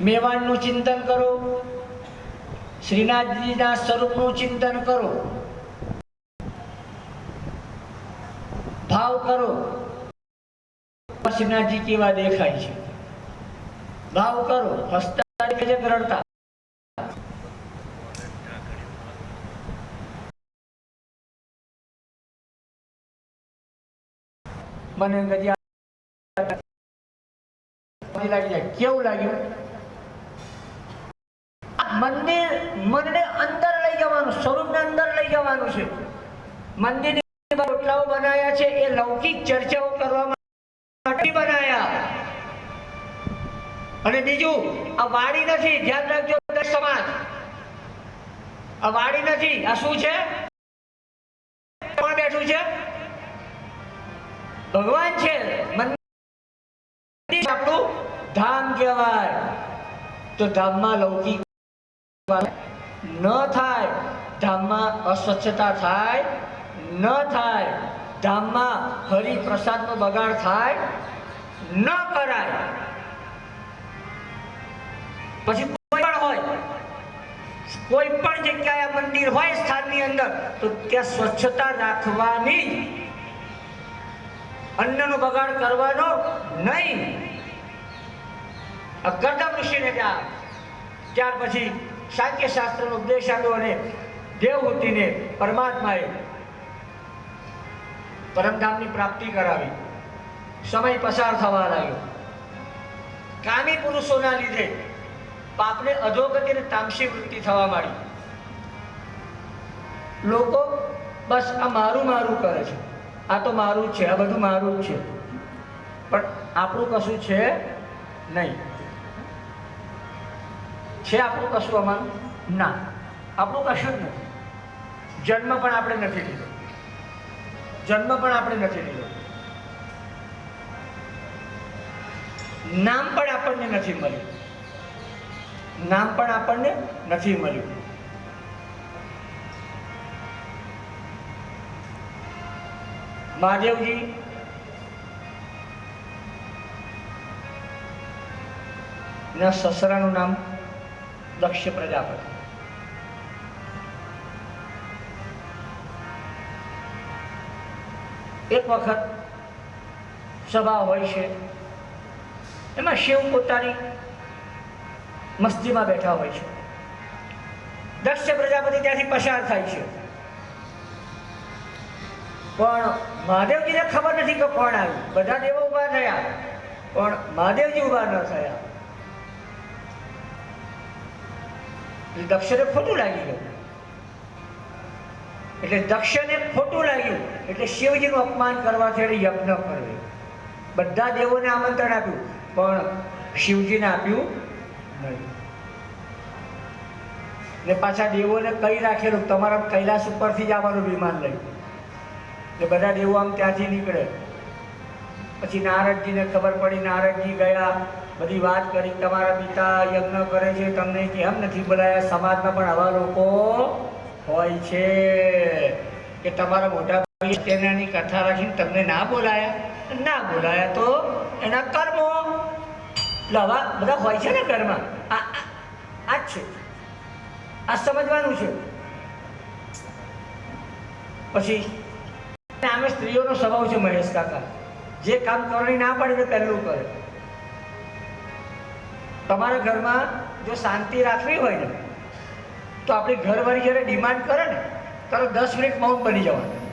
મેવાડનું ચિંતન કરો શ્રીનાથજીના સ્વરૂપનું ચિંતન કરો ભાવ કરો શ્રીનાથજી કેવા દેખાય છે ભાવ કરો હસતા રડતા મને લાગી જાય કેવું લાગ્યું મંદિર મનને અંદર લઈ જવાનું, સ્વરૂપને અંદર લઈ જવાનું છે. મંદિરની રોટલાઓ બનાવ્યા છે, એ લૌકિક ચર્ચાઓ કરવા માટે બનાયા. અને બીજું, આ વાડી નથી, ધ્યાન રાખજો સમાજ. આ વાડી નથી, આ શું છે? કોણ બેઠું છે? ભગવાન છે. મંદિર આપણું ધામ કહેવાય. તો ધામમાં લૌકિક ન થાય, ધામમાં અસ્વચ્છતા થાય, ન થાય, ધામમાં હરિપ્રસાદનો બગાડ થાય, ન કરાય પછી કોઈ પણ હોય, કોઈ પણ જગ્યાએ મંદિર હોય સ્થાનની અંદર, તો ત્યાં સ્વચ્છતા રાખવાની. અન્નનો બગાડ કરવાનો નહીં આ કરદમ ઋષિને ત્યાં, ત્યાર પછી સાંખ્ય શાસ્ત્રનો ઉપદેશ આપ્યો અને દેવહૂતિને પરમાત્માએ પરમધામની પ્રાપ્તિ કરાવી. સમય પસાર થવા લાગ્યો. કામી પુરુષોના લીધે પાપને અધોગતિ અને તામસી વૃત્તિ થવા માંડી. લોકો બસ આ મારું મારું કરે છે. આ તો મારું જ છે, આ બધું મારું જ છે. પણ આપણું કશું છે નહીં. છે આપણું કશું અમારું ના. આપણું કશું જ નથી. જન્મ પણ આપણે નથી લીધો. જન્મ પણ આપણે નથી લીધો. નામ પણ આપણને નથી મળ્યું. નામ પણ આપણને નથી મળ્યું. મહાદેવજી, ના સસરાનું નામ દક્ષ પ્રજાપતિ એક વખત સભા હોય છે, એમાં શિવ પોતાની મસ્તીમાં બેઠા હોય છે. દક્ષ પ્રજાપતિ ત્યાંથી પસાર થાય છે. પણ મહાદેવજીને ખબર નથી કે કોણ આવ્યું. બધા દેવો ઊભા થયા, પણ મહાદેવજી ઊભા ન થયા. એટલે દક્ષને ખોટું લાગી ગયું એટલે દક્ષને ખોટું લાગ્યું. એટલે શિવજીનું અપમાન કરવાથી યજ્ઞ કરવે. બધા દેવોને આમંત્રણ આપ્યું, પણ શિવજીને આપ્યું નહીં. ને પાછા દેવોને કહી રાખેલું? તમારા કૈલાસ ઉપરથી જ આવવાનું વિમાન લઈ. એટલે બધા દેવો આમ ત્યાંથી નીકળે. પછી નારદજીને ખબર પડી, નારદજી ગયા. બધી વાત કરી, તમારા પિતા યજ્ઞ કરે છે, તમને કેમ નથી બોલાયા? સમાજમાં પણ આવા લોકો હોય છે કે તમારા મોટા ભાઈ તેનાની કથા રાખીને તમને ના બોલાયા? ના બોલાયા તો એના કર્મો એટલે બધા હોય છે ને કર્મ? આ, આ- આ જ છે. આ સમજવાનું છે. પછી આમે સ્ત્રીઓનો સ્વભાવ છે મહેશ કાકા. જે કામ કરવાની ના પડે તે પહેલું કરે. તમારા ઘરમાં જો શાંતિ રાખવી હોય ને, તો આપણી ઘરવાળી જ્યારે ડિમાન્ડ કરે ને ત્યારે દસ મિનિટ મૌન બની જવાનું.